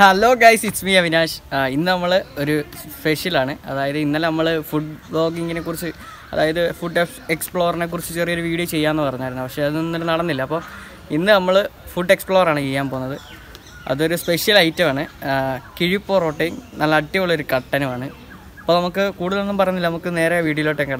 Hello guys it's me Avinash ഇന്ന് നമ്മൾ ഒരു സ്പെഷ്യലാണ് അതായത് ഇന്നലെ നമ്മൾ ഫുഡ് ബ്ലോഗിങ്ങിനെ കുറിച്ച് അതായത് ഫുഡ് എക്സ്പ്ലോറിനെ കുറിച്ച് ചെറിയൊരു വീഡിയോ ചെയ്യാമെന്ന് പറഞ്ഞായിരുന്നു. പക്ഷേ അതൊന്നും നടന്നില്ല. അപ്പോൾ ഇന്ന് നമ്മൾ ഫുഡ് എക്സ്പ്ലോറാണ് ചെയ്യാൻ പോകുന്നത്. അതൊരു സ്പെഷ്യൽ ഐറ്റമാണ് കിഴിപ്പൊറോട്ടയും നല്ല അടിപൊളി ഒരു കട്ടനുമാണ്. അപ്പോൾ നമുക്ക് കൂടുതലൊന്നും പറഞ്ഞില്ല. നമുക്ക് നേരെ വീഡിയോയിലോട്ടൊക്കെ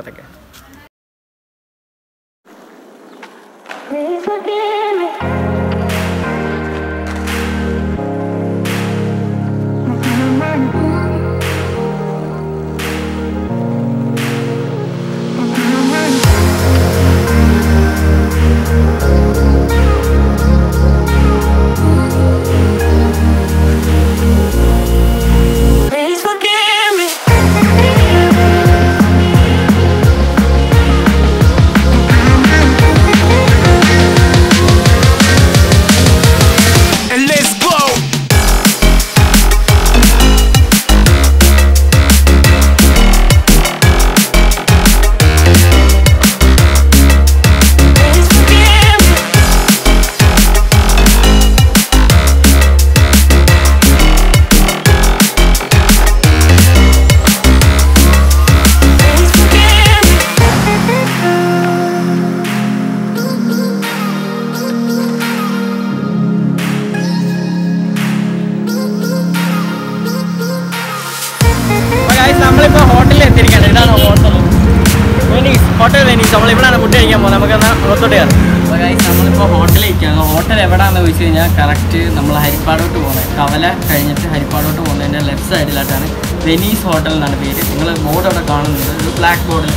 ഹോട്ടൽ വെനീസ് നമ്മൾ ഇവിടെയാണ് ഫുഡ് കഴിക്കാൻ പോകുന്നത്. നമുക്ക് എന്നാൽ പുറത്തോട്ട് കയറാം. അപ്പോൾ നമ്മളിപ്പോൾ ഹോട്ടലിൽ ഇരിക്കുകയാണ് ഹോട്ടൽ എവിടെയാണെന്ന് ചോദിച്ചു കഴിഞ്ഞാൽ കറക്റ്റ് നമ്മൾ ഹരിപ്പാടോട്ട് പോകുന്നത് കവല കഴിഞ്ഞിട്ട് ഹരിപ്പാടോട്ട് പോകുന്നതിന്റെ ലെഫ്റ്റ് സൈഡിലായിട്ടാണ് വെനീസ് ഹോട്ടൽ എന്നാണ് പേര്. നിങ്ങൾ ബോർഡ് അവിടെ കാണുന്നുണ്ട് ഒരു ബ്ലാക്ക് ബോർഡിൽ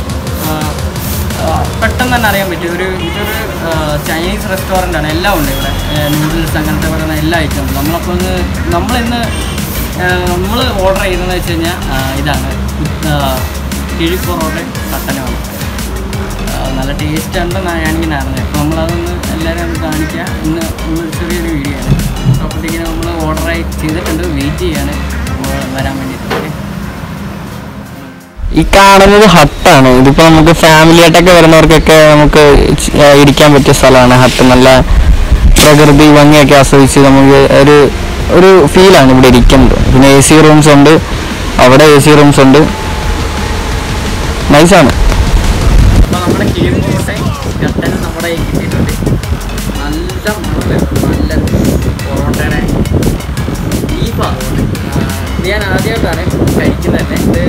പെട്ടെന്ന് തന്നെ അറിയാൻ പറ്റും. ഒരു ഇതൊരു ചൈനീസ് റെസ്റ്റോറന്റ് ആണ്. എല്ലാം ഉണ്ട് ഇവിടെ. നൂഡിൽസ് അങ്ങനത്തെ പറയുന്ന എല്ലാ ഐറ്റം നമ്മളപ്പോൾ ഒന്ന് നമ്മളിന്ന് നമ്മൾ ഓർഡർ ചെയ്യുന്നതെന്ന് വെച്ച് കഴിഞ്ഞാൽ ഇതാണ്. കിഴി ആ, നല്ല ടേസ്റ്റ് ഉണ്ടെന്നാണ് ഞാനിങ്ങനെ അറിഞ്ഞത്. അപ്പോൾ നമ്മളതൊന്ന് എല്ലാവരും അത് കാണിക്കുക ഇന്ന് ഇന്ന് ചെറിയൊരു വീഡിയോ ആണ്. അപ്പോഴത്തേക്കിനും നമ്മൾ ഓർഡർ ചെയ്തിട്ടുണ്ട്. വെയിറ്റ് ചെയ്യാണ്. വരാൻ വേണ്ടിയിട്ട്. ഈ കാണുന്നത് ഹട്ടാണ്. ഇതിപ്പോ നമുക്ക് ഫാമിലി ആയിട്ടൊക്കെ വരുന്നവർക്കൊക്കെ നമുക്ക് ഇരിക്കാൻ പറ്റിയ സ്ഥലമാണ് ഹട്ട്. നല്ല പ്രകൃതി ഭംഗിയൊക്കെ ആസ്വദിച്ച് നമുക്ക് ഒരു ഒരു ഫീലാണ് ഇവിടെ ഇരിക്കുന്നത്. പിന്നെ എ സി റൂംസ് ഉണ്ട്. അവിടെ എ സി റൂംസ് ഉണ്ട്. നൈസാണ് നമ്മുടെ കിഴി കട്ടനും നമ്മുടെ കയ്യിൽ കിട്ടിയിട്ടുണ്ട്. നല്ല മണം നല്ല പൊറോട്ടയുടെ ബീഫാണ് ഇത് ഞാൻ ആദ്യമായിട്ടാണ് കഴിക്കുന്നത് തന്നെ ഇത്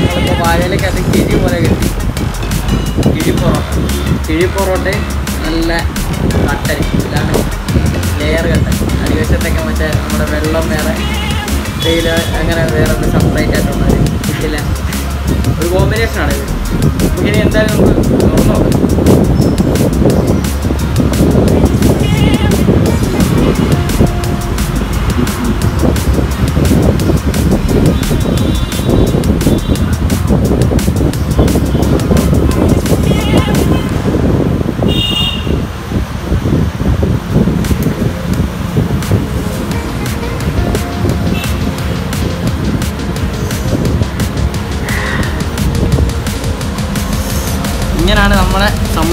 നമ്മളിപ്പോൾ വാഴയിലേക്ക് അത് കിഴി പോലെ കിട്ടി. കിഴി പൊറോട്ട. കിഴി പൊറോട്ട നല്ല കട്ടൻ. ഇതാണ് ലെയർ കട്ടൻ. അടിവശത്തൊക്കെ മറ്റേ നമ്മുടെ വെള്ളം വേറെ തേയില അങ്ങനെ വേറെ സെപ്പറേറ്റ് ഇതില്ല ഒരു കോമ്പിനേഷനാണ് ഇത്. ഇനി എന്തായാലും നമുക്ക് തുറന്നു നോക്കാം.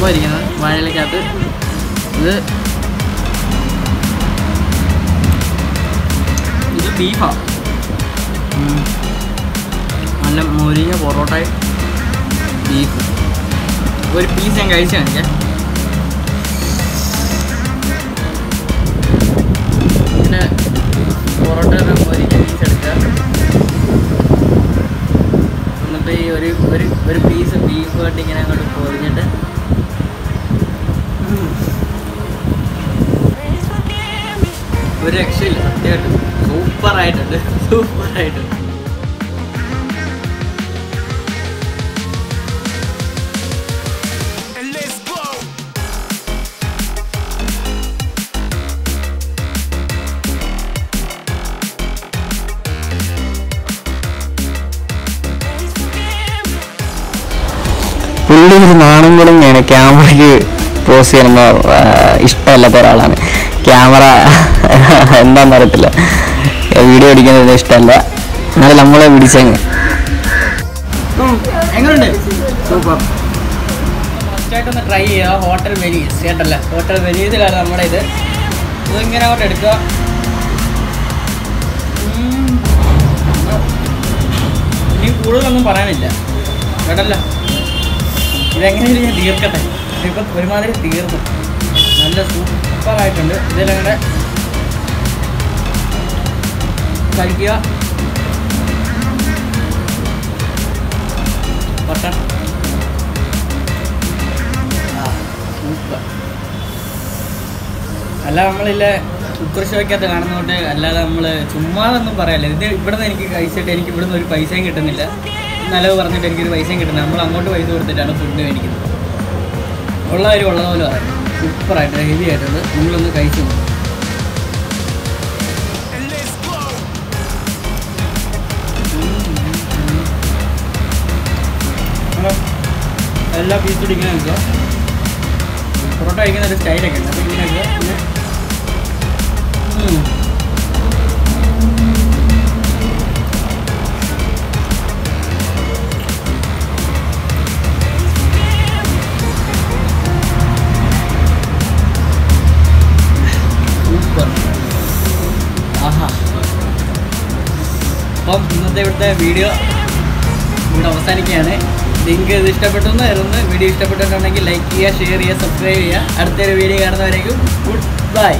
സംഭവം ഇരിക്കുന്നത് വാഴയിലേക്കകത്ത്. ഇത് ഇത് ബീഫാണ് നല്ല മുരിഞ്ഞ പൊറോട്ടയും ബീഫ്. ഒരു പീസ് ഞാൻ കഴിച്ചു കാണിക്കാം. ഒരു ഒരു പീസ് ബീഫ് ആയിട്ട് ഇങ്ങനെ അങ്ങോട്ട് പൊതിഞ്ഞിട്ട് ഒരു രക്ഷയില്ല സത്യമായിട്ട്. സൂപ്പർ ആയിട്ടുണ്ട് സൂപ്പർ ആയിട്ടുണ്ട് നാണങ്ങളും കുടുങ്ങിയാണ് ക്യാമറയ്ക്ക് പോസ് ചെയ്യുന്ന ഇഷ്ടമല്ലാത്ത ഒരാളാണ്. ക്യാമറ എന്താണെന്ന് അറിയത്തില്ല. വീഡിയോ അടിക്കുന്നത് ഇഷ്ടമല്ല. എന്നാലും നമ്മളെ പിടിച്ചങ്ങ്. ഒന്ന് ട്രൈ ചെയ്യുക ഹോട്ടൽ വെനീസ് കേട്ടല്ല ഹോട്ടൽ വെനീസിലാണ് നമ്മുടെ ഇത്. ഇതിങ്ങനെ അങ്ങോട്ട് എടുക്കുക. ഇനി കൂടുതലൊന്നും പറയാനില്ല. കേട്ടല്ല? ഇതെങ്ങനെയായാലും ഞാൻ തീർക്കട്ടെ. ഇപ്പം ഒരുമാതിരി തീർന്നു. നല്ല സൂപ്പറായിട്ടുണ്ട്. കഴിക്കുക പട്ടൺ ആ സൂപ്പർ. അല്ല നമ്മളില്ല കുക്കർ ഷോയ്ക്കകത്ത് കാണുന്നതുകൊണ്ട് അല്ലാതെ നമ്മൾ ചുമ്മാതൊന്നും പറയല്ല. ഇത് ഇവിടുന്ന് എനിക്ക് കഴിച്ചിട്ട് എനിക്ക് ഇവിടുന്ന് ഒരു പൈസയും കിട്ടുന്നില്ല. നല്ലത് പറഞ്ഞിട്ട് എനിക്കൊരു പൈസയും കിട്ടുന്നില്ല. നമ്മൾ അങ്ങോട്ട് പൈസ കൊടുത്തിട്ടാണ് ഫുഡ് മേടിക്കുന്നത്. ഉള്ള കാര്യം ഉള്ളതുപോലെ പറയാം. സൂപ്പറായിട്ട് ഹെവി ആയിട്ടുണ്ട് നിങ്ങളൊന്ന് കഴിച്ചു എല്ലാ പീസും ഇങ്ങനെ വെക്കുക. പൊറോട്ട കഴിക്കുന്ന ഒരു സ്റ്റൈലൊക്കെ ഉണ്ട്. അപ്പോൾ ഇങ്ങനെ ഇന്നത്തെ വീഡിയോ ഇവിടെ അവസാനിക്കുകയാണ്. നിങ്ങൾക്ക് ഇത് ഇഷ്ടപ്പെട്ടെന്ന് കരുതുന്നു. വീഡിയോ ഇഷ്ടപ്പെട്ടിട്ടുണ്ടെങ്കിൽ ലൈക്ക് ചെയ്യുക ഷെയർ ചെയ്യുക സബ്സ്ക്രൈബ് ചെയ്യുക. അടുത്തൊരു വീഡിയോ കാണുന്നവരേക്കും ഗുഡ് ബൈ